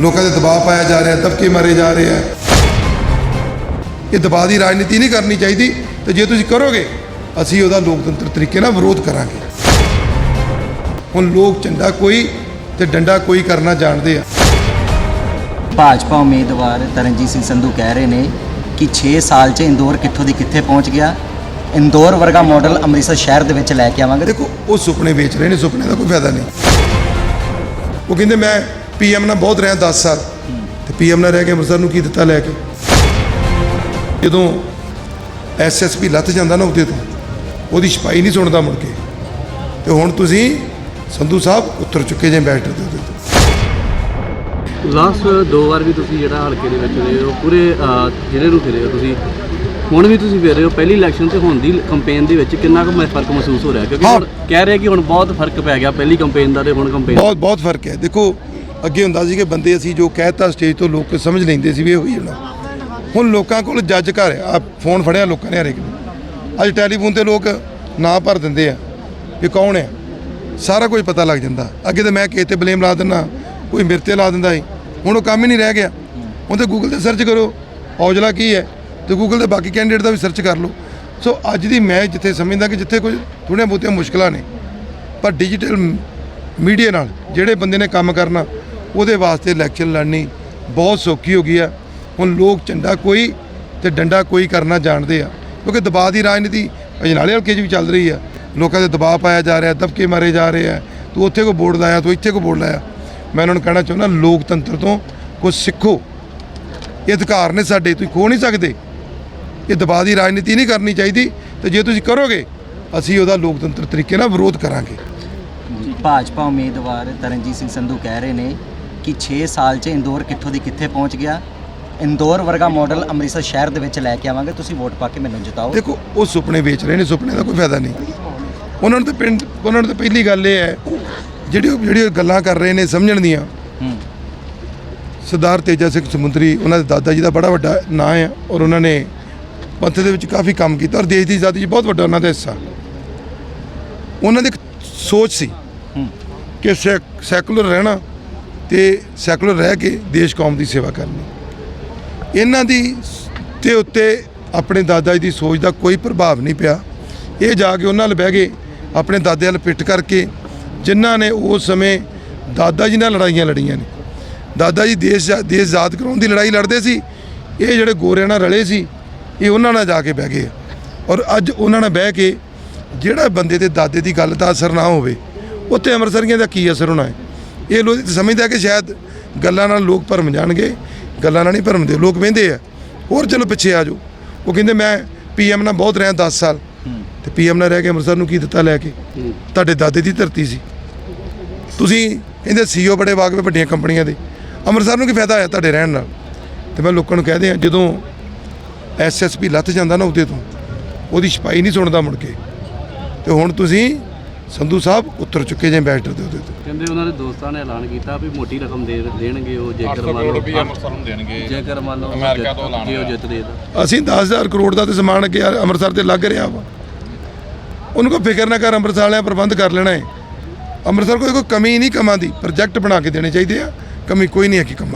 ਲੋਕਾਂ ਤੇ ਦਬਾਅ ਪਾਇਆ ਜਾ ਰਿਹਾ ਦਬਕੇ ਮਾਰੇ ਜਾ ਰਹੇ ਆ। ਇਹ ਦਬਾਅ ਦੀ ਰਾਜਨੀਤੀ ਨਹੀਂ ਕਰਨੀ ਚਾਹੀਦੀ ਤੇ ਜੇ ਤੁਸੀਂ ਕਰੋਗੇ ਅਸੀਂ ਉਹਦਾ ਲੋਕਤੰਤਰ ਤਰੀਕੇ ਨਾਲ ਵਿਰੋਧ ਕਰਾਂਗੇ। ਹੁਣ ਲੋਕ ਝੰਡਾ ਕੋਈ ਤੇ ਡੰਡਾ ਕੋਈ ਕਰਨਾ ਜਾਣਦੇ ਆ। ਭਾਜਪਾ ਉਮੀਦਵਾਰ ਤਰਨਜੀਤ ਸਿੰਘ ਸੰਧੂ ਕਹਿ ਰਹੇ ਨੇ ਕਿ 6 ਸਾਲ 'ਚ ਇੰਦੌਰ ਕਿੱਥੋਂ ਦੀ ਕਿੱਥੇ ਪਹੁੰਚ ਗਿਆ? ਇੰਦੌਰ ਵਰਗਾ ਮਾਡਲ ਅੰਮ੍ਰਿਤਸਰ ਸ਼ਹਿਰ ਦੇ ਵਿੱਚ ਲੈ ਕੇ ਆਵਾਂਗੇ। ਦੇਖੋ ਉਹ ਸੁਪਨੇ ਵੇਚ ਰਹੇ ਨੇ ਸੁਪਨੇ ਦਾ ਕੋਈ ਫਾਇਦਾ ਨਹੀਂ। ਉਹ ਕਹਿੰਦੇ ਮੈਂ ਪੀਐਮ ਨਾਲ ਬਹੁਤ ਰਿਹਾ 10 ਸਾਲ। ਤੇ ਪੀਐਮ ਨਾਲ ਰਹਿ ਕੇ ਅੰਮ੍ਰਿਤਸਰ ਨੂੰ ਕੀ ਦਿੱਤਾ ਲੈ ਕੇ? ਜਦੋਂ ਐਸਐਸਪੀ ਲੱਥ ਜਾਂਦਾ ਨਾ ਉਹਦੇ ਤੋਂ ਉਹਦੀ ਛਪਾਈ ਨਹੀਂ ਸੁਣਦਾ ਮੁੜ ਕੇ। ਤੇ ਹੁਣ ਤੁਸੀਂ ਸੰਧੂ ਸਾਹਿਬ ਉੱਤਰ ਚੁੱਕੇ ਜੇ ਬੈਠ ਦੇ ਉਹਦੇ ਤੋਂ ਲਾਸਟ ਦੋ ਵਾਰ ਵੀ ਤੁਸੀਂ ਜਿਹੜਾ ਹਲਕੇ ਦੇ ਵਿੱਚ ਰਹੇ ਹੋ ਪੂਰੇ ਜ਼ਿਲ੍ਹੇ ਨੂੰ ਫਿਰੇ ਹੋ ਤੁਸੀਂ। ਹੁਣ ਵੀ ਤੁਸੀਂ ਫਿਰ ਰਹੇ ਹੋ ਪਹਿਲੀ ਇਲੈਕਸ਼ਨ ਤੇ ਹੁਣ ਦੀ ਕੰਪੇਨ ਦੇ ਵਿੱਚ ਕਿੰਨਾ ਕੁ ਮੈਂ ਫ਼ਰਕ ਮਹਿਸੂਸ ਹੋ ਰਿਹਾ? ਕਿਉਂਕਿ। ਹੁਣ ਕਹਿ ਰਹੇ ਕਿ ਹੁਣ ਬਹੁਤ ਫ਼ਰਕ ਪੈ ਗਿਆ ਪਹਿਲੀ ਕੰਪੇਨ ਦਾ ਤੇ ਹੁਣ ਕੰਪੇਨ ਬਹੁਤ ਬਹੁਤ ਫ਼ਰਕ ਹੈ। ਦੇਖੋ ਅੱਗੇ ਹੁੰਦਾ ਸੀ ਕਿ ਬੰਦੇ ਅਸੀਂ ਜੋ ਕਹਿਤਾ ਸਟੇਜ ਤੋਂ ਲੋਕ ਸਮਝ ਲੈਂਦੇ ਸੀ ਵੀ ਇਹ ਹੋਈ ਜਾਣਾ। ਹੁਣ ਲੋਕਾਂ ਕੋਲ ਜੱਜ ਘਰ ਆ ਫੋਨ ਫੜਿਆ ਲੋਕਾਂ ਨੇ ਹਰੇਕ ਨੇ। ਅੱਜ ਟੈਲੀਫੋਨ ਤੇ ਲੋਕ ਨਾਂ ਭਰ ਦਿੰਦੇ ਆ ਵੀ ਕੌਣ ਹੈ ਸਾਰਾ ਕੁਝ ਪਤਾ ਲੱਗ ਜਾਂਦਾ। ਅੱਗੇ ਤਾਂ ਮੈਂ ਕਿਸੇ ਤੇ ਬਲੇਮ ਲਾ ਦਿੰਦਾ, ਕੋਈ ਮੇਰੇ ਤੇ ਲਾ ਦਿੰਦਾ ਸੀ। ਹੁਣ ਉਹ ਕੰਮ ਹੀ ਨਹੀਂ ਰਹਿ ਗਿਆ। ਹੁਣ ਤੇ ਗੂਗਲ ਤੇ ਸਰਚ ਕਰੋ, ਔਜਲਾ ਕੀ ਹੈ? ਤੇ ਗੂਗਲ ਤੇ ਬਾਕੀ ਕੈਂਡੀਡੇਟ ਦਾ ਵੀ ਸਰਚ ਕਰ ਲਓ। ਸੋ ਅੱਜ ਦੀ ਮੈਂ ਜਿੱਥੇ ਸਮਝਦਾ ਕਿ ਜਿੱਥੇ ਕੁਝ ਥੋੜ੍ਹੀਆਂ ਬਹੁਤੀਆਂ ਮੁਸ਼ਕਲਾਂ ਨੇ, ਪਰ ਡਿਜੀਟਲ ਮੀਡੀਆ ਨਾਲ ਜਿਹੜੇ ਬੰਦੇ ਨੇ ਕੰਮ ਕਰਨਾ ਉਹਦੇ ਵਾਸਤੇ ਇਲੈਕਸ਼ਨ ਲੜਨੀ ਬਹੁਤ ਸੌਖੀ ਹੋ ਗਈ ਆ। ਹੁਣ ਲੋਕ ਝੰਡਾ ਕੋਈ ਤੇ ਡੰਡਾ ਕੋਈ ਕਰਨਾ ਜਾਣਦੇ ਆ, ਕਿਉਂਕਿ ਦਬਾਅ ਦੀ ਰਾਜਨੀਤੀ ਅਜਨਾਲੇ ਹਲਕੇ 'ਚ ਵੀ ਚੱਲ ਰਹੀ ਆ। ਲੋਕਾਂ ਦੇ ਦਬਾਅ ਪਾਇਆ ਜਾ ਰਿਹਾ, ਦਬਕੇ ਮਾਰੇ ਜਾ ਰਹੇ ਆ। ਤੂੰ ਉੱਥੇ ਕੋ ਵੋਟ ਲਾਇਆ, ਤੂੰ ਇੱਥੇ ਕੋ ਵੋਟ ਲਾਇਆ। ਮੈਂ ਉਹਨਾਂ ਨੂੰ ਕਹਿਣਾ ਚਾਹੁੰਦਾ, ਲੋਕਤੰਤਰ ਤੋਂ ਕੁਝ ਸਿੱਖੋ। ਇਹ ਅਧਿਕਾਰ ਨੇ ਸਾਡੇ, ਤੁਸੀਂ ਖੋ ਨਹੀਂ ਸਕਦੇ। ਇਹ ਦਬਾਅ ਦੀ ਰਾਜਨੀਤੀ ਨਹੀਂ ਕਰਨੀ ਚਾਹੀਦੀ। ਤੇ ਜੇ ਤੁਸੀਂ ਕਰੋਗੇ, ਅਸੀਂ ਉਹਦਾ ਲੋਕਤੰਤਰ ਤਰੀਕੇ ਨਾਲ ਵਿਰੋਧ ਕਰਾਂਗੇ। ਭਾਜਪਾ ਉਮੀਦਵਾਰ ਤਰਨਜੀਤ ਸਿੰਘ ਸੰਧੂ ਕਹਿ ਰਹੇ ਨੇ ਕਿ 6 ਸਾਲ 'ਚ ਇੰਦੌਰ ਕਿੱਥੋਂ ਦੀ ਕਿੱਥੇ ਪਹੁੰਚ ਗਿਆ? ਇੰਦੌਰ ਵਰਗਾ ਮਾਡਲ ਅੰਮ੍ਰਿਤਸਰ ਸ਼ਹਿਰ ਦੇ ਵਿੱਚ ਲੈ ਕੇ ਆਵਾਂਗੇ ਤੁਸੀਂ ਵੋਟ ਪਾ ਕੇ ਮੈਨੂੰ ਜਿਤਾਓ। ਦੇਖੋ ਉਹ ਸੁਪਨੇ ਵੇਚ ਰਹੇ ਨੇ ਸੁਪਨੇ ਦਾ ਕੋਈ ਫਾਇਦਾ ਨਹੀਂ। ਉਹਨਾਂ ਨੂੰ ਤਾਂ ਪਿੰਡ ਉਹਨਾਂ ਨੂੰ ਤਾਂ ਪਹਿਲੀ ਗੱਲ ਇਹ ਹੈ ਜਿਹੜੀ ਉਹ ਜਿਹੜੀ ਉਹ ਗੱਲਾਂ ਕਰ ਰਹੇ ਨੇ ਸਮਝਣ ਦੀਆਂ। ਹੂੰ। ਸਰਦਾਰ ਤੇਜਾ ਸਿੰਘ ਸਮੁੰਦਰੀ ਉਹਨਾਂ ਦੇ ਦਾਦਾ ਜੀ ਦਾ ਬੜਾ ਵੱਡਾ ਨਾਂ ਹੈ ਔਰ ਉਹਨਾਂ ਨੇ ਪੰਥ ਦੇ ਵਿੱਚ ਕਾਫੀ ਕੰਮ ਕੀਤਾ ਔਰ ਦੇਸ਼ ਦੀ ਆਜ਼ਾਦੀ 'ਚ ਬਹੁਤ ਵੱਡਾ ਉਹਨਾਂ ਦਾ ਹਿੱਸਾ। ਉਹਨਾਂ ਦੀ ਇੱਕ ਸੋਚ ਸੀ ਹੂੰ। ਕਿ ਸੈਕ- ਸੈਕੂਲਰ ਰਹਿਣਾ ਤੇ ਸੈਕੂਲਰ ਰਹਿ ਕੇ ਦੇਸ਼ ਕੌਮ ਦੀ ਸੇਵਾ ਕਰਨੀ। ਇਹਨਾਂ ਦੀ ਸ- ਤੇ ਉੱਤੇ ਆਪਣੇ ਦਾਦਾ ਜੀ ਦੀ ਸੋਚ ਦਾ ਕੋਈ ਪ੍ਰਭਾਵ ਨਹੀਂ ਪਿਆ। ਇਹ ਜਾ ਕੇ ਉਹਨਾਂ ਨਾਲ ਬਹਿ ਗਏ ਆਪਣੇ ਦਾਦੇ ਨਾਲ ਪਿੱਟ ਕਰਕੇ ਜਿਨ੍ਹਾਂ ਨੇ ਉਸ ਸਮੇਂ ਦਾਦਾ ਜੀ ਨਾਲ ਲੜਾਈਆਂ ਲੜੀਆਂ ਨੇ। ਦਾਦਾ ਜੀ ਦੇਸ਼ ਜਾ- ਦੇਸ਼ ਆਜ਼ਾਦ ਕਰਾਉਣ ਦੀ ਲੜਾਈ ਲੜਦੇ ਸੀ। ਇਹ ਜਿਹੜੇ ਗੋਰਿਆਂ ਨਾਲ ਰਲੇ ਸੀ, ਇਹ ਉਹਨਾਂ ਨਾਲ ਜਾ ਕੇ ਬਹਿ ਗਏ। ਔਰ ਅੱਜ ਉਹਨਾਂ ਨਾਲ ਬਹਿ ਕੇ ਜਿਹੜਾ ਬੰਦੇ ਤੇ ਦਾਦੇ ਦੀ ਗੱਲ ਦਾ ਅਸਰ ਨਾ ਹੋਵੇ ਉੱਤੇ ਅੰਮ੍ਰਿਤਸਰੀਆਂ ਦਾ ਕੀ ਅਸਰ ਹੋਣਾ ਹੈ? ਇਹ ਲੋਕ ਸਮਝਦਾ ਕਿ ਸ਼ਾਇਦ ਗੱਲਾਂ ਨਾਲ ਲੋਕ ਭਰਮ ਜਾਣਗੇ ਗੱਲਾਂ ਨਾਲ ਨਹੀਂ ਭਰਮਦੇ ਲੋਕ ਵਹਿੰਦੇ ਆ। ਹੋਰ ਚਲੋ ਪਿੱਛੇ ਆ ਜਾਓ। ਉਹ ਕਹਿੰਦੇ ਮੈਂ ਪੀਐਮ ਨਾਲ ਬਹੁਤ ਰਿਹਾ 10 ਸਾਲ। ਤੇ ਪੀਐਮ ਨਾਲ ਰਹਿ ਕੇ ਅੰਮ੍ਰਿਤਸਰ ਨੂੰ ਕੀ ਦਿੱਤਾ ਲੈ ਕੇ? ਤੁਹਾਡੇ ਦਾਦੇ ਦੀ ਧਰਤੀ ਸੀ। ਤੁਸੀਂ ਕਹਿੰਦੇ ਸੀਓ ਬੜੇ ਵਾਕਵੇ ਵੱਡੀਆਂ ਕੰਪਨੀਆਂ ਦੇ। ਅੰਮ੍ਰਿਤਸਰ ਨੂੰ ਕੀ ਫਾਇਦਾ ਹੋਇਆ ਤੁਹਾਡੇ ਰਹਿਣ ਨਾਲ? ਤੇ ਮੈਂ ਲੋਕਾਂ ਨੂੰ ਕਹਦੇ ਆ ਜਦੋਂ ਐਸਐਸਪੀ ਲੱਥ ਜਾਂਦਾ ਨਾ ਉਹਦੇ ਤੋਂ ਉਹਦੀ ਛਪਾਈ ਨਹੀਂ ਸੁਣਦਾ ਮੁੜ ਕੇ। ਤੇ ਹੁਣ ਤੁਸੀਂ ਸੰਧੂ ਸਾਹਿਬ ਉੱਤਰ ਚੁੱਕੇ ਜੇ ਬੈਠ ਦੇ ਉਹਦੇ ਤੋਂ। ਕਹਿੰਦੇ ਉਹਨਾਂ ਦੇ ਦੋਸਤਾਂ ਨੇ ਐਲਾਨ ਕੀਤਾ ਵੀ ਮੋਟੀ ਰਕਮ ਦੇ ਦੇਣਗੇ ਉਹ ਜੇਕਰ 800 ਮੰਨ ਕਰੋੜ ਲਓ ਰੁਪਏ ਅੰਮ੍ਰਿਤਸਰ ਨੂੰ ਦੇਣਗੇ। ਜੇਕਰ ਮੰਨ ਲਓ ਅਮਰੀਕਾ ਤੋਂ ਐਲਾਨ ਜੇ ਉਹ ਹੋਇਆ। ਜਿੱਤਦੇ ਤਾਂ। ਅਸੀਂ 10000 ਕਰੋੜ ਦਾ ਤੇ ਸਮਾਨ ਅੱਗੇ ਅੰਮ੍ਰਿਤਸਰ ਤੇ ਲੱਗ ਰਿਹਾ ਵਾ। ਉਹਨੂੰ ਕੋਈ ਫਿਕਰ ਨਾ ਕਰ ਅੰਮ੍ਰਿਤਸਰ ਵਾਲਿਆਂ ਪ੍ਰਬੰਧ ਕਰ ਲੈਣਾ ਹੈ ਅੰਮ੍ਰਿਤਸਰ ਕੋਈ ਕੋਈ ਕਮੀ ਨਹੀਂ ਕਮਾਂ ਦੀ ਪ੍ਰੋਜੈਕਟ ਬਣਾ ਕੇ ਦੇਣੇ ਚਾਹੀਦੇ ਆ। ਕਮੀ ਕੋਈ ਨਹੀਂ ਹੈ ਕਿ ਕੰਮਾਂ ਦੀ।